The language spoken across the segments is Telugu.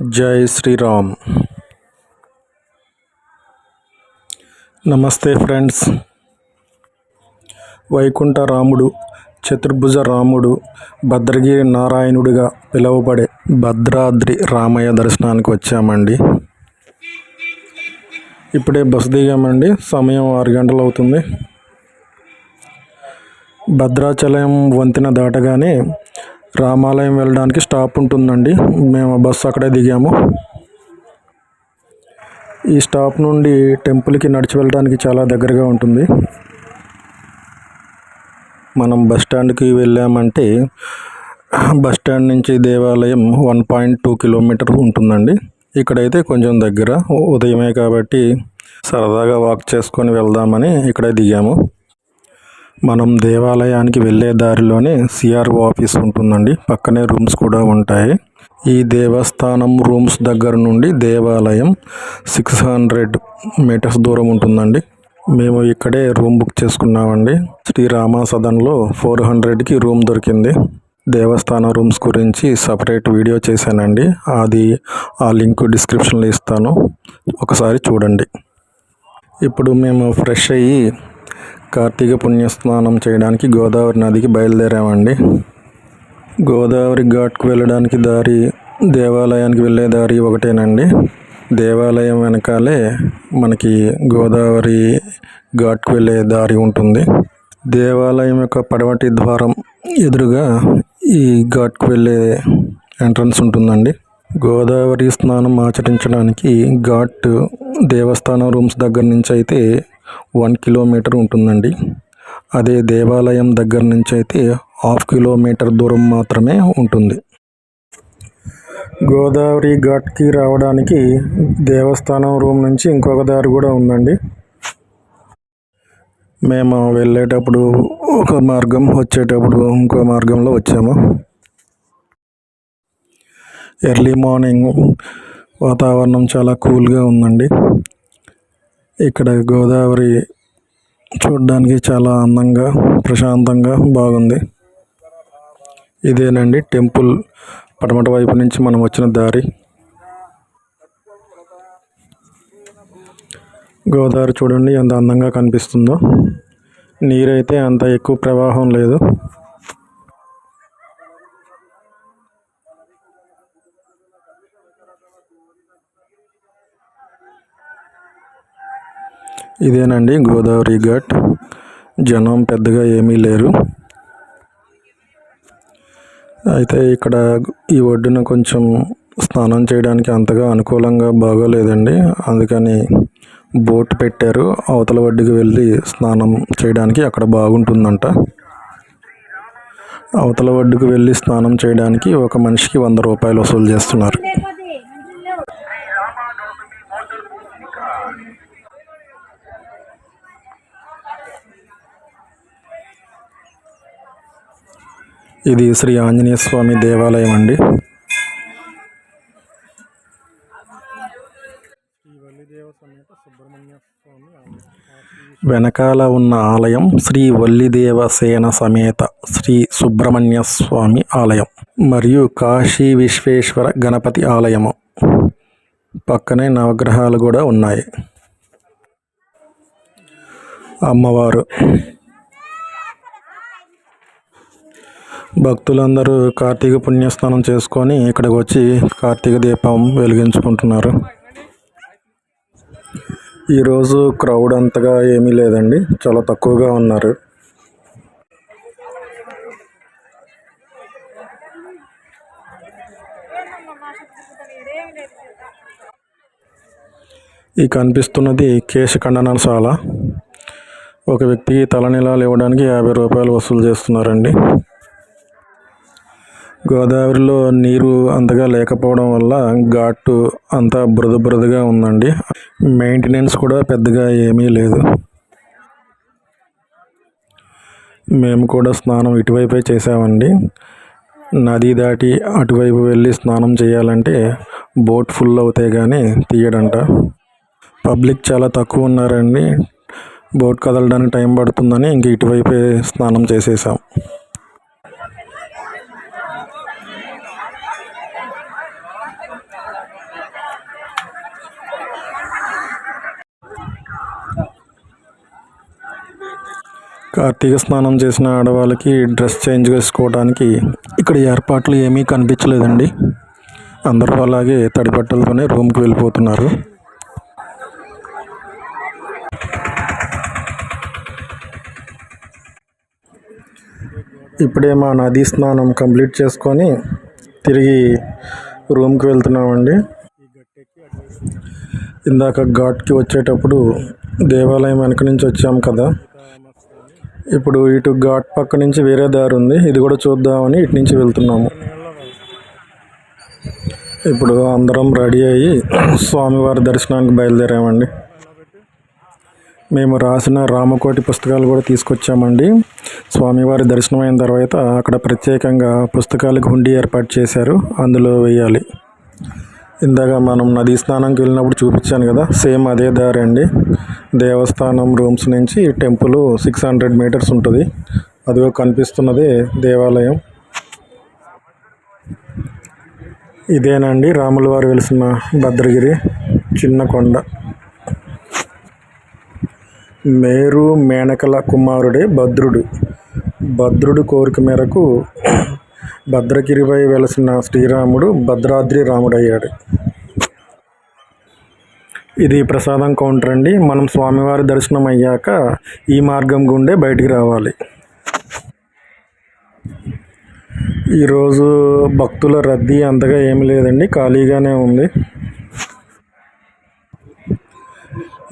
జై శ్రీరామ్. నమస్తే ఫ్రెండ్స్. వైకుంఠ రాముడు చతుర్భుజ రాముడు భద్రగిరి నారాయణుడిగా పిలువబడే భద్రాద్రి రామయ్య దర్శనానికి వచ్చామండి. ఇప్పుడే బస్సు దిగామండి. సమయం ఆరు గంటలు అవుతుంది భద్రాచలం వంతెన దాటగానే రామాలయం వెళ్ళడానికి స్టాప్ ఉంటుందండి. మేము బస్సు అక్కడే దిగాము. ఈ స్టాప్ నుండి టెంపుల్కి నడిచి వెళ్ళడానికి చాలా దగ్గరగా ఉంటుంది. మనం బస్ స్టాండ్కి వెళ్ళామంటే బస్ స్టాండ్ నుంచి దేవాలయం వన్ పాయింట్ టూ కిలోమీటర్ ఉంటుందండి. ఇక్కడైతే కొంచెం దగ్గర ఉదయమే కాబట్టి సరదాగా వాక్ చేసుకొని వెళ్దామని ఇక్కడే దిగాము. మనం దేవాలయానికి వెళ్ళే దారిలోనే సిఆర్ఓ ఆఫీస్ ఉంటుందండి. పక్కనే రూమ్స్ కూడా ఉంటాయి. ఈ దేవస్థానం రూమ్స్ దగ్గర నుండి దేవాలయం సిక్స్ హండ్రెడ్ మీటర్స్ దూరం ఉంటుందండి. మేము ఇక్కడే రూమ్ బుక్ చేసుకున్నామండి. శ్రీరామ సదన్లో ఫోర్ హండ్రెడ్కి రూమ్ దొరికింది. దేవస్థాన రూమ్స్ గురించి సపరేట్ వీడియో చేశానండి. అది ఆ లింక్ డిస్క్రిప్షన్లో ఇస్తాను. ఒకసారి చూడండి. ఇప్పుడు మేము ఫ్రెష్ అయ్యి కార్తీక పుణ్యస్నానం చేయడానికి గోదావరి నదికి బయలుదేరామండి. గోదావరి ఘాట్కు వెళ్ళడానికి దారి దేవాలయానికి వెళ్ళే దారి ఒకటేనండి. దేవాలయం వెనకాలే మనకి గోదావరి ఘాట్కు వెళ్ళే దారి ఉంటుంది. దేవాలయం యొక్క పడవటి ద్వారం ఎదురుగా ఈ ఘాట్కు వెళ్ళే ఎంట్రన్స్ ఉంటుందండి. గోదావరి స్నానం ఆచరించడానికి ఘాట్ దేవస్థానం రూమ్స్ దగ్గర నుంచి అయితే వన్ కిలోమీటర్ ఉంటుందండి. అదే దేవాలయం దగ్గర నుంచి అయితే హాఫ్ కిలోమీటర్ దూరం మాత్రమే ఉంటుంది. గోదావరి ఘాట్కి రావడానికి దేవస్థానం రూమ్ నుంచి ఇంకొక దారి కూడా ఉందండి. మేము వెళ్ళేటప్పుడు ఒక మార్గం వచ్చేటప్పుడు ఇంకో మార్గంలో వచ్చాము. ఎర్లీ మార్నింగ్ వాతావరణం చాలా కూల్గా ఉందండి. ఇక్కడ గోదావరి చూడడానికి చాలా అందంగా ప్రశాంతంగా బాగుంది. ఇదేనండి టెంపుల్. పడమట వైపు నుంచి మనం వచ్చిన దారి. గోదావరి చూడండి ఎంత అందంగా కనిపిస్తుందో. నీరైతే అంత ఎక్కువ ప్రవాహం లేదు. ఇదేనండి గోదావరి ఘాట్. జనం పెద్దగా ఏమీ లేరు. అయితే ఇక్కడ ఈ ఒడ్డున కొంచెం స్నానం చేయడానికి అంతగా అనుకూలంగా బాగోలేదండి. అందుకని బోట్ పెట్టారు. అవతల ఒడ్డుకి వెళ్ళి స్నానం చేయడానికి అక్కడ బాగుంటుందంట. అవతల ఒడ్డుకు వెళ్ళి స్నానం చేయడానికి ఒక మనిషికి వంద రూపాయలు వసూలు చేస్తున్నారు. ఇది శ్రీ ఆంజనేయ స్వామి దేవాలయం అండి. వెనకాల ఉన్న ఆలయం శ్రీ వల్లిదేవ సేన సమేత శ్రీ సుబ్రహ్మణ్య స్వామి ఆలయం మరియు కాశీ విశ్వేశ్వర గణపతి ఆలయము. పక్కనే నవగ్రహాలు కూడా ఉన్నాయి. అమ్మవారు భక్తులందరూ కార్తీక పుణ్యస్నానం చేసుకొని ఇక్కడికి వచ్చి కార్తీక దీపం వెలిగించుకుంటున్నారు. ఈరోజు క్రౌడ్ అంతగా ఏమీ లేదండి. చాలా తక్కువగా ఉన్నారు. ఈ కనిపిస్తున్నది కేశఖండనశాల ఒక వ్యక్తికి తలనీలాలు ఇవ్వడానికి యాభై రూపాయలు వసూలు చేస్తున్నారండి. గోదావరిలో నీరు అంతగా లేకపోవడం వల్ల ఘాటు అంతా బురద బురదగా ఉందండి. మెయింటెనెన్స్ కూడా పెద్దగా ఏమీ లేదు. మేము కూడా స్నానం ఇటువైపే చేసామండి నది దాటి అటువైపు వెళ్ళి స్నానం చేయాలంటే బోట్ ఫుల్ అవుతాయి కానీ తీయడంట. పబ్లిక్ చాలా తక్కువ ఉన్నారండి. బోట్ కదలడానికి టైం పడుతుందని ఇంక ఇటువైపే స్నానం చేసేసాం. కార్తీక స్నానం చేసిన ఆడవాళ్ళకి డ్రెస్ చేంజ్ చేసుకోవడానికి ఇక్కడ ఏర్పాట్లు ఏమీ కనిపించలేదండి. అందరూ అలాగే తడిబట్టలతోనే రూమ్కి వెళ్ళిపోతున్నారు. ఇప్పుడే మా నదీ స్నానం కంప్లీట్ చేసుకొని తిరిగి రూమ్కి వెళ్తున్నామండి. ఇందాక ఘాట్కి వచ్చేటప్పుడు దేవాలయం వెనక నుంచి వచ్చాము కదా. ఇప్పుడు ఇటు ఘాట్ పక్క నుంచి వేరే దారి ఉంది. ఇది కూడా చూద్దామని ఇటు నుంచి వెళ్తున్నాము. ఇప్పుడు అందరం రెడీ అయ్యి స్వామివారి దర్శనానికి బయలుదేరామండి. మేము రాసిన రామకోటి పుస్తకాలు కూడా తీసుకొచ్చామండి. స్వామివారి దర్శనం అయిన తర్వాత అక్కడ ప్రత్యేకంగా పుస్తకాలకు హుండీ ఏర్పాటు చేశారు. అందులో వేయాలి. ఇందాక మనం నదీ స్నానంకి వెళ్ళినప్పుడు చూపించాను కదా సేమ్ అదే దారి అండి. దేవస్థానం రూమ్స్ నుంచి టెంపుల్ సిక్స్ హండ్రెడ్ మీటర్స్ ఉంటుంది. అదిగో కనిపిస్తున్నదే దేవాలయం. ఇదేనండి రాముల వారు వెలిసిన భద్రగిరి చిన్న కొండ. మేరు మేనకల కుమారుడే భద్రుడు. భద్రుడు కోరిక మేరకు భద్రగిరిపై వెలసిన శ్రీరాముడు భద్రాద్రి రాముడయ్యాడు. ఇది ప్రసాదం కౌంటర్ అండి. మనం స్వామివారి దర్శనం అయ్యాక ఈ మార్గం గుండే బయటికి రావాలి. ఈరోజు భక్తుల రద్దీ అంతగా ఏమి లేదండి. ఖాళీగానే ఉంది.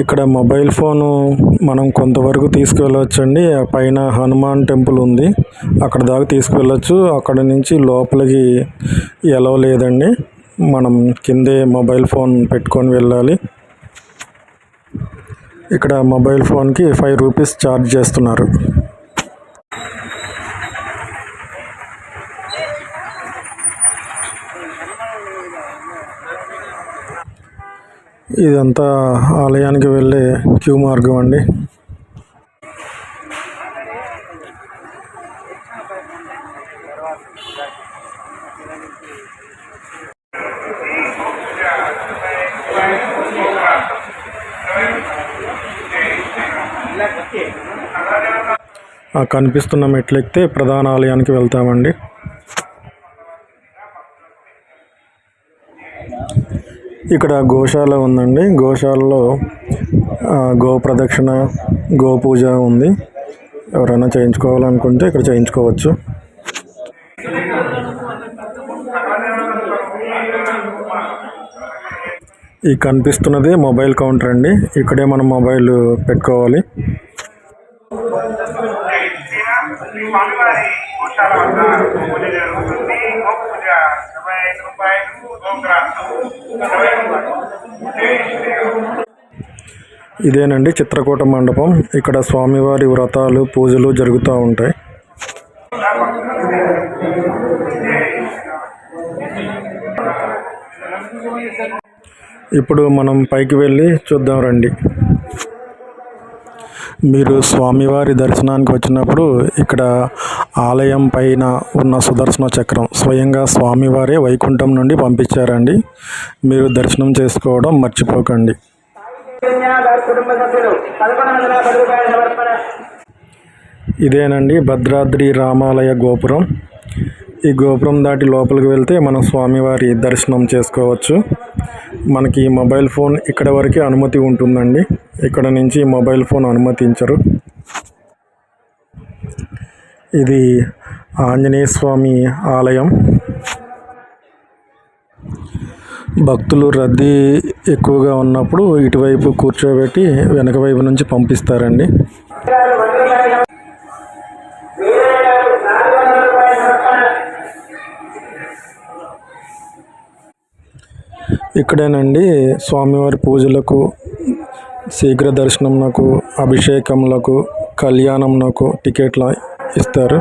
ఇక్కడ మొబైల్ ఫోను మనం కొంతవరకు తీసుకువెళ్ళవచ్చండి. పైన హనుమాన్ టెంపుల్ ఉంది. అక్కడ దాకా తీసుకువెళ్ళచ్చు. అక్కడ నుంచి లోపలికి ఎలవ లేదండి. మనం కిందే మొబైల్ ఫోన్ పెట్టుకొని వెళ్ళాలి. ఇక్కడ మొబైల్ ఫోన్కి ఫైవ్ రూపీస్ ఛార్జ్ చేస్తున్నారు. ఇదంతా ఆలయానికి వెళ్ళే క్యూ మార్గం అండి. ఆ కనిపిస్తున్న మెట్లు ఎక్కితే ప్రధాన ఆలయానికి వెళ్తామండి. ఇక్కడ గోశాల ఉందండి. గోశాలలో గో ప్రదక్షిణ గో పూజ ఉంది. ఎవరైనా చేయించుకోవాలనుకుంటే ఇక్కడ చేయించుకోవచ్చు. ఈ కనిపిస్తున్నది మొబైల్ కౌంటర్ అండి. ఇక్కడే మనం మొబైల్ పెట్టుకోవాలి. ఇరవై ఐదు రూపాయలు ఇదేనండి చిత్రకూట మండపం. ఇక్కడ స్వామివారి వ్రతాలు పూజలు జరుగుతూ ఉంటాయి. ఇప్పుడు మనం పైకి వెళ్ళి చూద్దాం రండి. మీరు స్వామివారి దర్శనానికి వచ్చినప్పుడు ఇక్కడ ఆలయం పైన ఉన్న సుదర్శన చక్రం స్వయంగా స్వామివారే వైకుంఠం నుండి పంపించారండి. మీరు దర్శనం చేసుకోవడం మర్చిపోకండి. ఇదేనండి భద్రాద్రి రామాలయ గోపురం. ఈ గోపురం దాటి లోపలికి వెళ్తే మనం స్వామివారి దర్శనం చేసుకోవచ్చు. మనకి ఈ మొబైల్ ఫోన్ ఇక్కడ వరకే అనుమతి ఉంటుందండి. ఇక్కడ నుంచి మొబైల్ ఫోన్ అనుమతించరు. ఇది ఆంజనేయ స్వామి ఆలయం. భక్తులు రద్దీ ఎక్కువగా ఉన్నప్పుడు ఇటువైపు కూర్చోబెట్టి వెనక వైపు నుంచి పంపిస్తారండి. ఇక్కడేనండి స్వామివారి పూజలకు శీఘ్ర దర్శనంకు అభిషేకములకు కళ్యాణంకు టికెట్లు ఇస్తారు.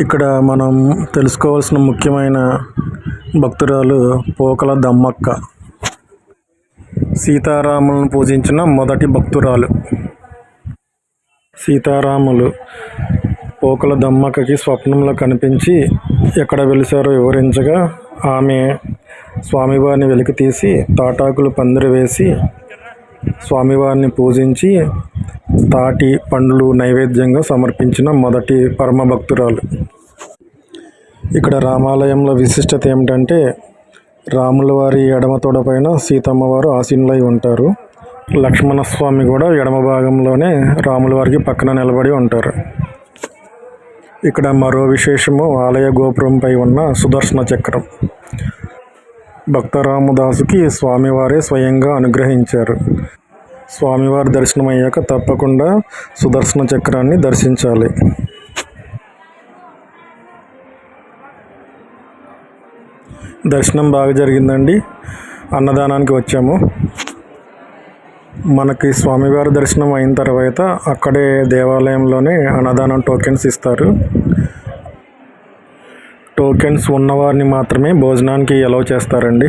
ఇక్కడ మనం తెలుసుకోవాల్సిన ముఖ్యమైన భక్తురాలు పోకల దమ్మక్క. సీతారాములను పూజించిన మొదటి భక్తురాలు. సీతారాములు పోకల దమ్మకకి స్వప్నంలో కనిపించి ఎక్కడ వెలిసారో వివరించగా ఆమె స్వామివారిని వెలికి తీసి తాటాకులు పందిరి వేసి స్వామివారిని పూజించి తాటి పండ్లు నైవేద్యంగా సమర్పించిన మొదటి పరమ భక్తురాలు ఇక్కడ రామాలయంలో విశిష్టత ఏమిటంటే రాముల వారి ఎడమ తోడపైన సీతమ్మవారు ఆసీనులై ఉంటారు. లక్ష్మణస్వామి కూడా ఎడమ భాగంలోనే రాముల వారికి పక్కన నిలబడి ఉంటారు. ఇక్కడ మరో విశేషము ఆలయ గోపురంపై ఉన్న సుదర్శన చక్రం. భక్తరామదాసుకి స్వామివారే స్వయంగా అనుగ్రహించారు. స్వామివారి దర్శనం అయ్యాక తప్పకుండా సుదర్శన చక్రాన్ని దర్శించాలి. దర్శనం బాగా జరిగిందండి. అన్నదానానికి వచ్చాము. మనకి స్వామివారి దర్శనం అయిన తర్వాత అక్కడే దేవాలయంలోనే అన్నదానం టోకెన్స్ ఇస్తారు. టోకెన్స్ ఉన్నవారిని మాత్రమే భోజనానికి ఎలవ్ చేస్తారండి.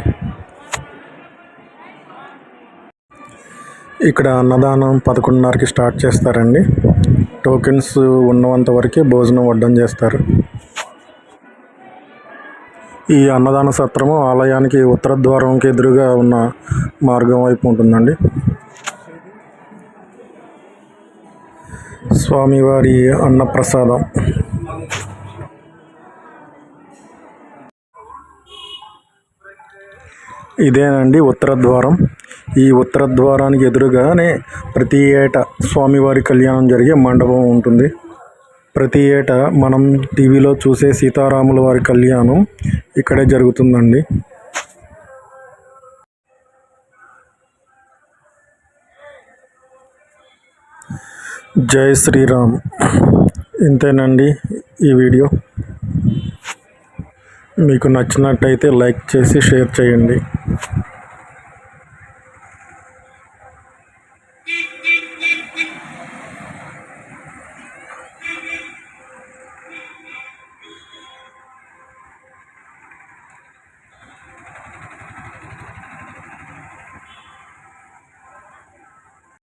ఇక్కడ అన్నదానం పదకొండున్నరకి స్టార్ట్ చేస్తారండి. టోకెన్స్ ఉన్నంత వరకే భోజనం వడ్డం చేస్తారు. ఈ అన్నదాన సత్రము ఆలయానికి ఉత్తర ద్వారంకి ఎదురుగా ఉన్న మార్గం వైపు ఉంటుందండి. స్వామివారి అన్నప్రసాదం. ఇదేనండి ఉత్తర ద్వారం ఈ ఉత్తర ద్వారానికి ఎదురుగానే ప్రతి ఏటా స్వామివారి కళ్యాణం జరిగే మండపం ఉంటుంది. ప్రతి ఏటా మనం టీవీలో చూసే సీతారాముల వారి కళ్యాణం ఇక్కడే జరుగుతుందండి. జై శ్రీరామ్. ఇంతేనండి ఈ వీడియో. మీకు నచ్చినట్టయితే లైక్ చేసి షేర్ చేయండి.